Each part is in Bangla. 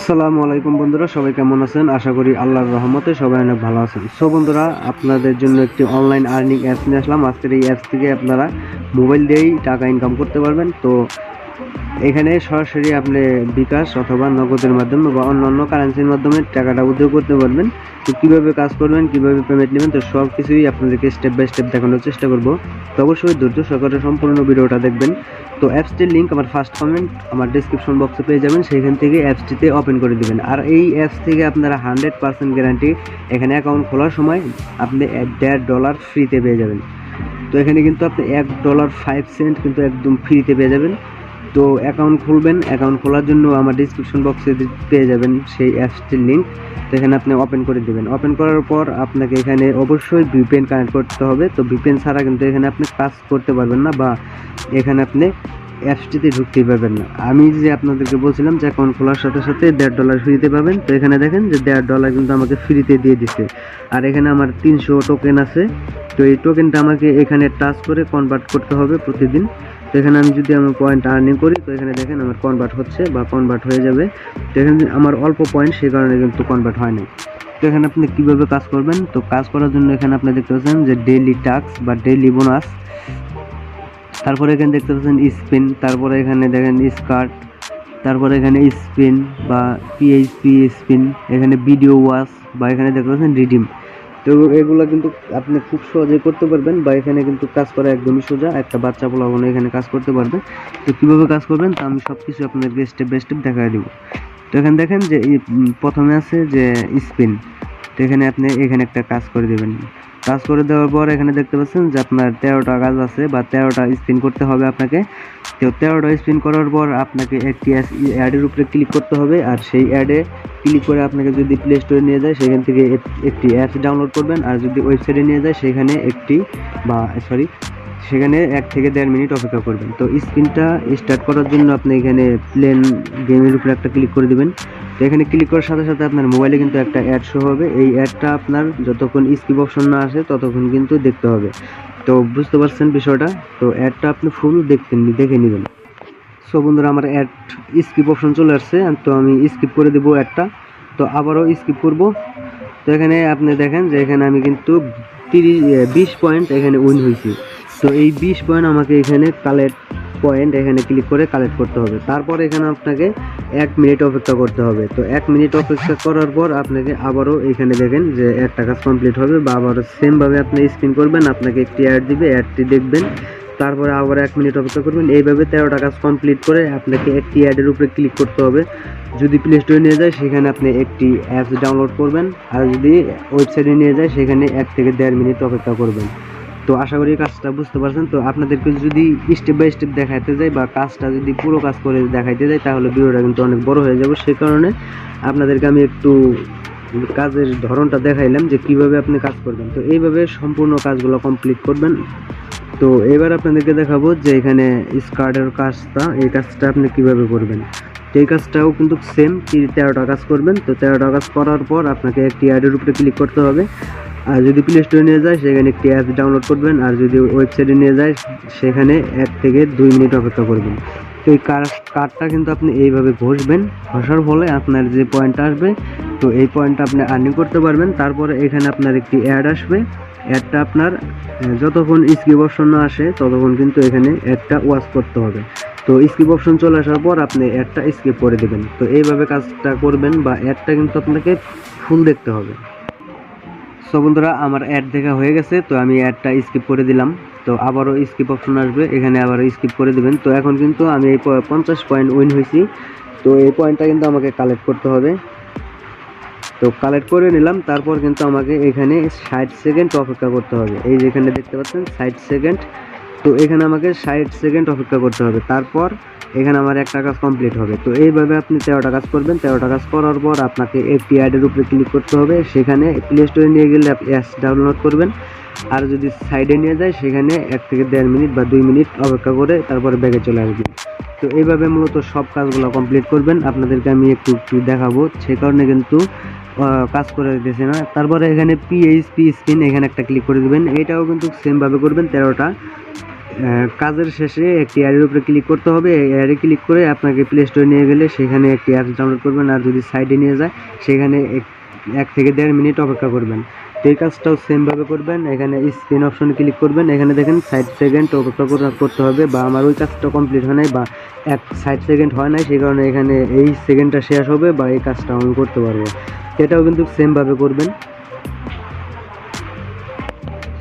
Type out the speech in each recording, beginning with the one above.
আসসালামু আলাইকুম বন্ধুরা, সবাই কেমন আছেন? আশা করি আল্লাহর রহমতে সবাই অনেক ভালো আছেন। সো বন্ধুরা, আপনাদের জন্য একটি অনলাইন আর্নিং অ্যাপস নিয়ে আসলাম। আজকের এই অ্যাপস থেকে আপনারা মোবাইল দিয়েই টাকা ইনকাম করতে পারবেন। তো এখানে সরাসরি আপনি বিকাশ অথবা নগদের মাধ্যমে বা অন্য অন্য কারেন্সির মাধ্যমে টাকাটা উদ্যোগ করতে পারবেন। তো কীভাবে কাজ করবেন, কীভাবে পেমেন্ট নেবেন, তো সব কিছুই আপনাদেরকে স্টেপ বাই স্টেপ দেখানোর চেষ্টা করব। তো অবশ্যই ধৈর্য সহকারে সম্পূর্ণ ভিডিওটা দেখবেন। তো অ্যাপসটির লিঙ্ক আমার ফার্স্ট কমেন্ট আমার ডিসক্রিপশন বক্সে পেয়ে যাবেন। সেইখান থেকে অ্যাপসটিতে ওপেন করে দিবেন। আর এই অ্যাপস থেকে আপনারা হান্ড্রেড পার্সেন্ট গ্যারান্টি এখানে অ্যাকাউন্ট খোলার সময় আপনি এক দেড় ডলার ফ্রিতে পেয়ে যাবেন। তো এখানে কিন্তু আপনি এক ডলার ফাইভ সেন্ট কিন্তু একদম ফ্রিতে পেয়ে যাবেন। তো অ্যাকাউন্ট খুলবেন অ্যাকাউন্ট খোলার জন্য আমার ডিসক্রিপশন বক্সে পেয়ে যাবেন সেই অ্যাপসটির লিঙ্ক তো এখানে আপনি ওপেন করে দেবেন। ওপেন করার পর আপনাকে এখানে অবশ্যই ভিপিএন কানেক্ট করতে হবে। তো ভিপিএন ছাড়া কিন্তু এখানে আপনি কাজ করতে পারবেন না বা এখানে আপনি অ্যাপসটিতে ঢুকতেই পারবেন না। আমি যে আপনাদেরকে বলছিলাম যে অ্যাকাউন্ট খোলার সাথে সাথে দেড় ডলার ফ্রিতে পাবেন, তো এখানে দেখেন যে দেড় ডলার কিন্তু আমাকে ফ্রিতে দিয়ে দিচ্ছে আর এখানে আমার তিনশো টোকেন আছে। তো এই টোকেনটা আমাকে এখানে টাচ করে কনভার্ট করতে হবে প্রতিদিন। তো এখানে আমি যদি আমার পয়েন্ট আর্নিং করি, তো এখানে দেখেন আমার কনভার্ট হচ্ছে বা কনভার্ট হয়ে যাবে। তো এখানে আমার অল্প পয়েন্ট সেই কারণে কিন্তু কনভার্ট হয় না তো এখানে আপনি কীভাবে কাজ করবেন? তো কাজ করার জন্য এখানে আপনি দেখতে পাচ্ছেন যে ডেইলি টাস্ক বা ডেইলি বোনাস তারপরে এখানে দেখতে পাচ্ছেন স্পিন, তারপরে এখানে দেখেন স্কার্ট, তারপরে এখানে স্পিন বা পিএইচপি স্পিন, এখানে ভিডিও ওয়াশ বা এখানে দেখতে পাচ্ছেন রিডিম। তো এগুলো কিন্তু আপনি খুব সহজে করতে পারবেন বা এখানে কিন্তু কাজ করা একদমই সোজা, একটা বাচ্চা পোলাবনে এখানে কাজ করতে পারবে। তো কীভাবে কাজ করবেন তা আমি সব কিছু আপনাদেরকে স্টেপ বাই স্টেপ দেখাই দেবো। তো এখানে দেখেন যে প্রথমে আছে যে স্পিন। এখানে আপনি এখানে একটা কাজ করে দেবেন। কাজ করে দেওয়ার পর এখানে দেখতে পাচ্ছেন যে আপনার তেরোটা কাজ আছে বা তেরোটা স্পিন করতে হবে আপনাকে। তো তেরোটা স্পিন করার পর আপনাকে একটি অ্যাডের উপরে ক্লিক করতে হবে আর সেই অ্যাডে ক্লিক করে আপনাকে যদি প্লে স্টোরে নিয়ে যায়, সেখান থেকে একটি অ্যাপস ডাউনলোড করবেন আর যদি ওয়েবসাইটে নিয়ে যায়, সেখানে একটি বা সরি সেখানে এক থেকে দেড় মিনিট অপেক্ষা করবেন। তো স্ক্রিনটা স্টার্ট করার জন্য আপনি এখানে প্লেন গেমের উপরে একটা ক্লিক করে দিবেন। তো এখানে ক্লিক করার সাথে সাথে আপনার মোবাইলে কিন্তু একটা অ্যাড শো হবে। এই অ্যাডটা আপনার যতক্ষণ স্কিপ অপশন না আসে, ততক্ষণ কিন্তু দেখতে হবে। তো বুঝতে পারছেন বিষয়টা? তো অ্যাডটা আপনি ফুল দেখতে দেখে নেবেন। সো বন্ধুরা, আমার অ্যাড স্কিপ অপশন চলে আসছে। তো আমি স্কিপ করে দেবো অ্যাডটা তো আবারও স্কিপ করব। তো এখানে আপনি দেখেন যে এখানে আমি কিন্তু তিরিশ বিশ পয়েন্ট এখানে উইন হয়েছি। তো এই বিশ পয়েন্ট আমাকে এখানে কালেক্ট পয়েন্ট এখানে ক্লিক করে কালেক্ট করতে হবে। তারপর এখানে আপনাকে এক মিনিট অপেক্ষা করতে হবে। তো এক মিনিট অপেক্ষা করার পর আপনাকে আবারও এখানে দেখেন যে একটা কাজ কমপ্লিট হবে বা আবারও সেমভাবে আপনি স্ক্রিন করবেন, আপনাকে একটি অ্যাড দিবে অ্যাডটি দেখবেন। তারপরে আবার এক মিনিট অপেক্ষা করবেন। এইভাবে তেরোটা কাজ কমপ্লিট করে আপনাকে একটি অ্যাডের উপরে ক্লিক করতে হবে। যদি প্লে স্টোরে নিয়ে যায়, সেখানে আপনি একটি অ্যাপস ডাউনলোড করবেন। আর যদি ওয়েবসাইটে নিয়ে যায়, সেখানে এক থেকে দেড় মিনিট অপেক্ষা করবেন। তো আশা করি কাজটা বুঝতে পারছেন। তো আপনাদেরকে যদি স্টেপ বাই স্টেপ দেখাইতে যাই বা কাজটা যদি পুরো কাজ করে দেখাইতে যাই, তাহলে ভিডিওটা কিন্তু অনেক বড় হয়ে যাবে। সে কারণে আপনাদেরকে আমি একটু কাজের ধরনটা দেখাইলাম যে কীভাবে আপনি কাজ করবেন। তো এইভাবে সম্পূর্ণ কাজগুলো কমপ্লিট করবেন। তো এবার আপনাদেরকে দেখাবো যে এখানে স্কার্টের কাজটা, এই কাজটা আপনি কীভাবে করবেন। এই কাজটাও কিন্তু সেম তেরোটা কাজ করবেন। তো তেরোটা কাজ করার পর আপনাকে একটি অ্যাডের উপরে ক্লিক করতে হবে। আর যদি প্লে স্টোরে নিয়ে যায় সেখানে একটি অ্যাপ ডাউনলোড করবেন। আর যদি ওয়েবসাইটে নিয়ে যায় সেখানে এক থেকে দুই মিনিট অপেক্ষা করবেন। তো এই কার কার্ডটা কিন্তু আপনি এইভাবে ঘষবেন। ঘষার ফলে আপনার যে পয়েন্টটা আসবে, তো এই পয়েন্টটা আপনি আর্নিং করতে পারবেন। তারপরে এখানে আপনার একটি অ্যাড আসবে। অ্যাডটা আপনার যতক্ষণ স্কিপ অপশন না আসে, ততক্ষণ কিন্তু এখানে অ্যাডটা ওয়াচ করতে হবে। তো স্কিপ অপশন চলে আসার পর আপনি অ্যাডটা স্কিপ করে দেবেন। তো এইভাবে কাজটা করবেন বা অ্যাডটা কিন্তু আপনাকে ফুল দেখতে হবে। সো বন্ধুরা, আমার অ্যাড দেখা হয়ে গেছে, তো আমি অ্যাডটা স্কিপ করে দিলাম। তো আবারও স্কিপ অপশন আসবে, এখানে আবারও স্কিপ করে দিবেন। তো এখন কিন্তু আমি এই পঞ্চাশ পয়েন্ট উইন হয়েছি। তো এই পয়েন্টটা কিন্তু আমাকে কালেক্ট করতে হবে। তো কালেক্ট করে নিলাম, তারপর কিন্তু আমাকে এখানে ষাট সেকেন্ড অপেক্ষা করতে হবে। এই যেখানে দেখতে পাচ্ছেন, ষাট সেকেন্ড তো এখানে আমাকে ষাট সেকেন্ড অপেক্ষা করতে হবে। তারপর এখানে আমার একটা কাজ কমপ্লিট হবে। তো এইভাবে আপনি তেরোটা কাজ করবেন। তেরোটা কাজ করার পর আপনাকে একটি অ্যাডের উপরে ক্লিক করতে হবে। সেখানে প্লে স্টোরে নিয়ে গেলে অ্যাপস ডাউনলোড করবেন। আর যদি সাইডে নিয়ে যায়, সেখানে এক থেকে দেড় মিনিট বা দুই মিনিট অপেক্ষা করে তারপরে ব্যাগে চলে আসবেন তো এইভাবে মূলত সব কাজগুলো কমপ্লিট করবেন। আপনাদেরকে আমি একটু একটু দেখাবো। সে কারণে কিন্তু কাজ করে দিতেছে না। তারপরে এখানে পিএইচপি স্পিন এখানে একটা ক্লিক করে দেবেন। এটাও কিন্তু সেমভাবে করবেন, তেরোটা। কাজের শেষে একটি অ্যাডের উপরে ক্লিক করতে হবে। অ্যাডে ক্লিক করে আপনাকে প্লে স্টোরে নিয়ে গেলে সেখানে একটি অ্যাপস ডাউনলোড করবেন আর যদি সাইডে নিয়ে যায়, সেখানে এক- থেকে দেড় মিনিট অপেক্ষা করবেন। তো এই কাজটাও সেমভাবে করবেন। এখানে স্ক্রিন অপশনে ক্লিক করবেন। এখানে দেখেন ষাট সেকেন্ড অপেক্ষা করা- করতে হবে বা আমার ওই কাজটা কমপ্লিট হয় নাই বা এক ষাট সেকেন্ড হয় নাই, সেই কারণে এখানে এই সেকেন্ডটা শেষ হবে বা এই কাজটা আমি করতে পারব। এটাও কিন্তু সেমভাবে করবেন।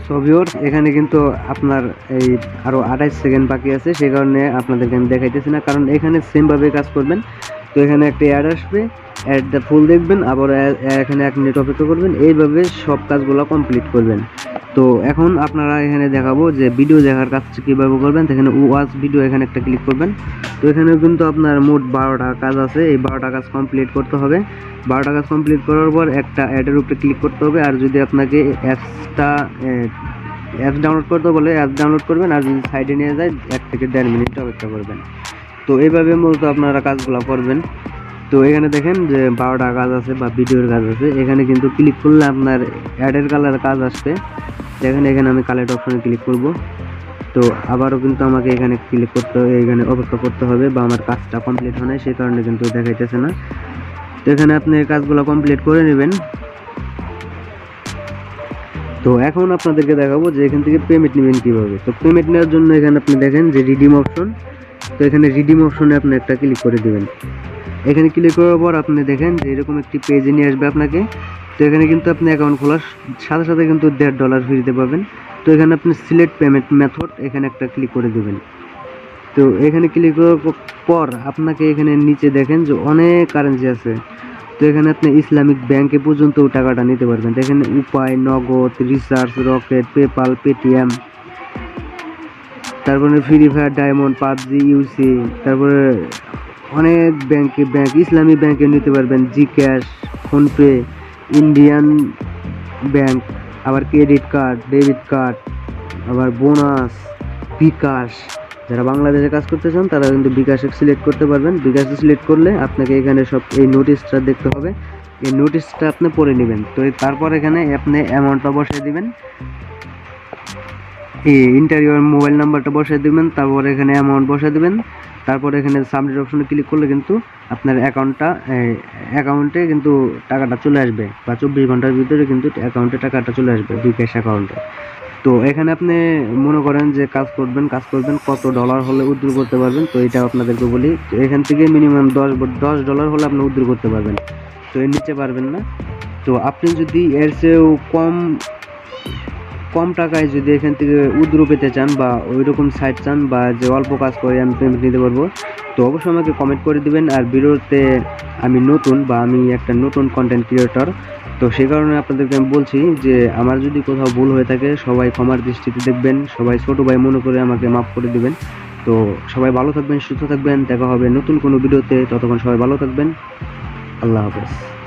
সো ভিউয়ার্স এখানে কিন্তু আপনার এই আরও আঠাইশ সেকেন্ড বাকি আছে সে কারণে আপনাদেরকে আমি দেখাইতেছি না, কারণ এখানে সেমভাবে কাজ করবেন। তো এখানে একটা অ্যাড আসবে অ্যাডটা ফুল দেখবেন, আবার এখানে এক মিনিট অপেক্ষা করবেন, এইভাবে সব কাজগুলো কমপ্লিট করবেন। তো এখন আপনারা এখানে দেখাবো যে ভিডিও দেখার কাজটা কীভাবে করবেন। এখানে ওয়াচ ভিডিও এখানে একটা ক্লিক করবেন। তো এখানে কিন্তু আপনার মোট বারোটা কাজ আছে। এই বারোটা কাজ কমপ্লিট করতে হবে। বারোটা কাজ কমপ্লিট করার পর একটা অ্যাডের উপরে ক্লিক করতে হবে। আর যদি আপনাকে অ্যাপসটা অ্যাপস ডাউনলোড করতে বলে অ্যাপ ডাউনলোড করবেন। আর যদি সাইডে নিয়ে যায়, এক থেকে দেড় মিনিট অপেক্ষা করবেন। তো এইভাবে মূলত আপনারা কাজগুলো করবেন। তো এখানে দেখেন যে বারোটা কাজ আছে বা ভিডিওর কাজ আছে। এখানে কিন্তু ক্লিক করলে আপনার অ্যাডের কালার কাজ আসবে। দেখেন এখানে আমি কালেক্ট অপশনে ক্লিক করব। তো আবারও কিন্তু আমাকে এখানে ক্লিক করতে হবে, এখানে অপেক্ষা করতে হবে বা আমার কাজটা কমপ্লিট হয় সেই কারণে কিন্তু দেখাইতেছে না। তো এখানে আপনি কাজগুলো কমপ্লিট করে নেবেন। তো এখন আপনাদেরকে দেখাবো যে এখান থেকে পেমেন্ট নেবেন কীভাবে। তো পেমেন্ট নেওয়ার জন্য এখানে আপনি দেখেন যে রিডিম অপশন তো এখানে রিডিম অপশনে আপনি একটা ক্লিক করে দেবেন। এখানে ক্লিক করার পর আপনি দেখেন যে এরকম একটি পেজে নিয়ে আসবে আপনাকে। তো এখানে কিন্তু আপনি অ্যাকাউন্ট খোলার সাথে সাথে কিন্তু দেড় ডলার ফ্রিতে পাবেন তো এখানে আপনি সিলেক্ট পেমেন্ট মেথড এখানে একটা ক্লিক করে দেবেন। তো এখানে ক্লিক করার পর আপনাকে এখানে নিচে দেখেন যে অনেক কারেন্সি আছে। তো এখানে আপনি ইসলামিক ব্যাংকে পর্যন্ত টাকাটা নিতে পারবেন। তো এখানে উপায়, Nagad recharge Rocket PayPal Paytm তারপরে free fire diamond PUBG UC তারপরে অনেক ব্যাংকে ব্যাংক ইসলামী ব্যাংকে নিতে পারবেন G cash PhonePe Indian bank আবার ক্রেডিট কার্ড ডেবিট কার্ড আবার বোনাস বিকাশ যারা বাংলাদেশে কাজ করতে চান, তারা কিন্তু বিকাশে সিলেক্ট করতে পারবেন। বিকাশে সিলেক্ট করলে আপনাকে এখানে সব এই নোটিশটা দেখতে হবে। এই নোটিশটা আপনি পড়ে নেবেন। তো তারপর এখানে আপনি অ্যামাউন্টটা বসিয়ে দিবেন। ইন্টারভিউর মোবাইল নাম্বারটা বসিয়ে দিবেন, তারপর এখানে অ্যামাউন্ট বসিয়ে দেবেন, তারপর এখানে সাবমিট অপশনে ক্লিক করলে কিন্তু আপনার অ্যাকাউন্টটা অ্যাকাউন্টে কিন্তু টাকাটা চলে আসবে, বা চব্বিশ ঘণ্টার ভিতরে কিন্তু অ্যাকাউন্টে টাকাটা চলে আসবে বিকাশ অ্যাকাউন্টে তো এখানে আপনি মনে করেন যে কাজ করবেন কাজ করবেন, কত ডলার হলে উদ্ধার করতে পারবেন, তো এটা আপনাদেরকে বলি, তো এখান থেকে মিনিমাম দশ দশ ডলার হলে আপনি উদ্ধার করতে পারবেন। তো এর নিচে পারবেন না। তো আপনি যদি এর চেয়েও কম কম টাকায় যদি এখান থেকে উদ্রু পেতে চান বা ওই রকম সাইট চান বা যে অল্প কাজ করে আমি পেমেন্ট নিতে পারব, তো অবশ্যই আমাকে কমেন্ট করে দিবেন। আর ভিডিওতে আমি নতুন বা আমি একটা নতুন কন্টেন্ট ক্রিয়েটর তো সেই কারণে আপনাদেরকে আমি বলছি যে আমার যদি কোথাও ভুল হয়ে থাকে, সবাই ক্ষমার দৃষ্টিতে দেখবেন। সবাই ছোটো ভাই মনে করে আমাকে মাফ করে দিবেন। তো সবাই ভালো থাকবেন, সুস্থ থাকবেন। দেখা হবে নতুন কোনো ভিডিওতে। ততক্ষণ সবাই ভালো থাকবেন। আল্লাহ হাফেজ।